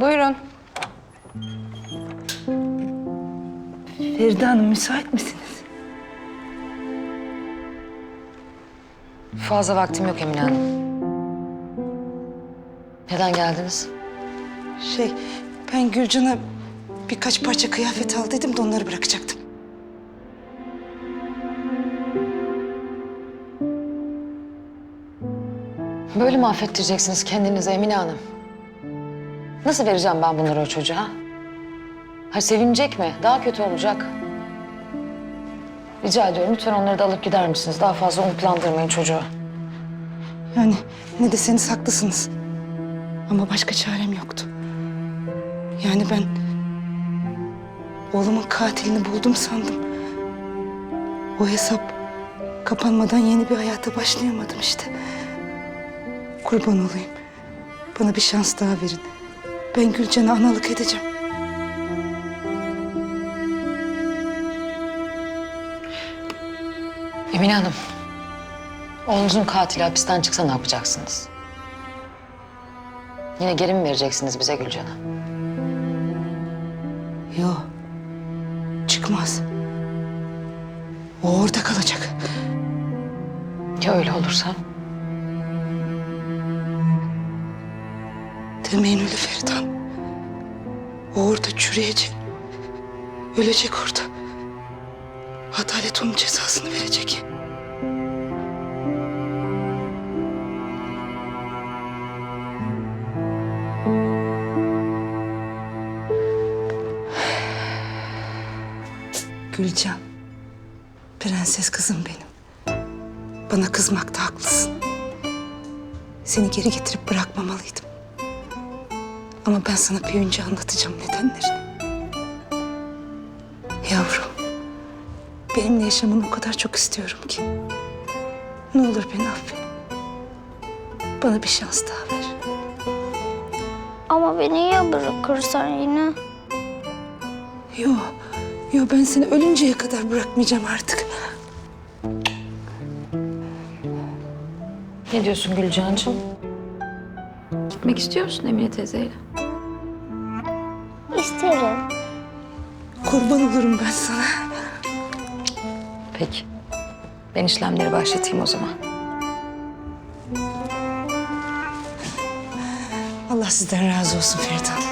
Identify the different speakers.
Speaker 1: Buyurun.
Speaker 2: Feride Hanım müsait misiniz?
Speaker 1: Fazla vaktim yok Emine Hanım. Neden geldiniz?
Speaker 2: Şey, ben Gülcan'a birkaç parça kıyafet aldıydım da onları bırakacaktım.
Speaker 1: Böyle mi affettireceksiniz kendinizi Emine Hanım? Nasıl vereceğim ben bunları o çocuğa? Ha sevinecek mi? Daha kötü olacak. Rica ediyorum lütfen onları da alıp gider misiniz? Daha fazla umutlandırmayın çocuğu.
Speaker 2: Yani ne deseniz haklısınız. Ama başka çarem yoktu. Yani ben oğlumun katilini buldum sandım. O hesap kapanmadan yeni bir hayata başlayamadım işte. Kurban olayım. Bana bir şans daha verin. Ben Gülcan'a analık edeceğim.
Speaker 1: Emine Hanım, oğlunuzun katili hapisten çıksa ne yapacaksınız? Yine geri mi vereceksiniz bize Gülcan'ı?
Speaker 2: Yok. Çıkmaz. O orada kalacak.
Speaker 1: Ya öyle olursa?
Speaker 2: Demeyin öyle Feridan. O orada çürüyecek. Ölecek orada. Adalet onun cezasını verecek. Gülcan. Prenses kızım benim. Bana kızmakta haklısın. Seni geri getirip bırakmamalıydım. Ama ben sana büyüyünce anlatacağım nedenlerini. Yavrum, benimle yaşamanı o kadar çok istiyorum ki. Ne olur beni affet. Bana bir şans daha ver.
Speaker 3: Ama beni ya bırakırsan yine?
Speaker 2: Yo, yo ben seni ölünceye kadar bırakmayacağım artık.
Speaker 1: Ne diyorsun Gülcan'cığım?
Speaker 4: Gitmek istiyor musun Emine teyzeyle?
Speaker 3: İsterim.
Speaker 2: Kurban olurum ben sana.
Speaker 1: Peki. Ben işlemleri başlatayım o zaman.
Speaker 2: Allah sizden razı olsun Feride Hanım.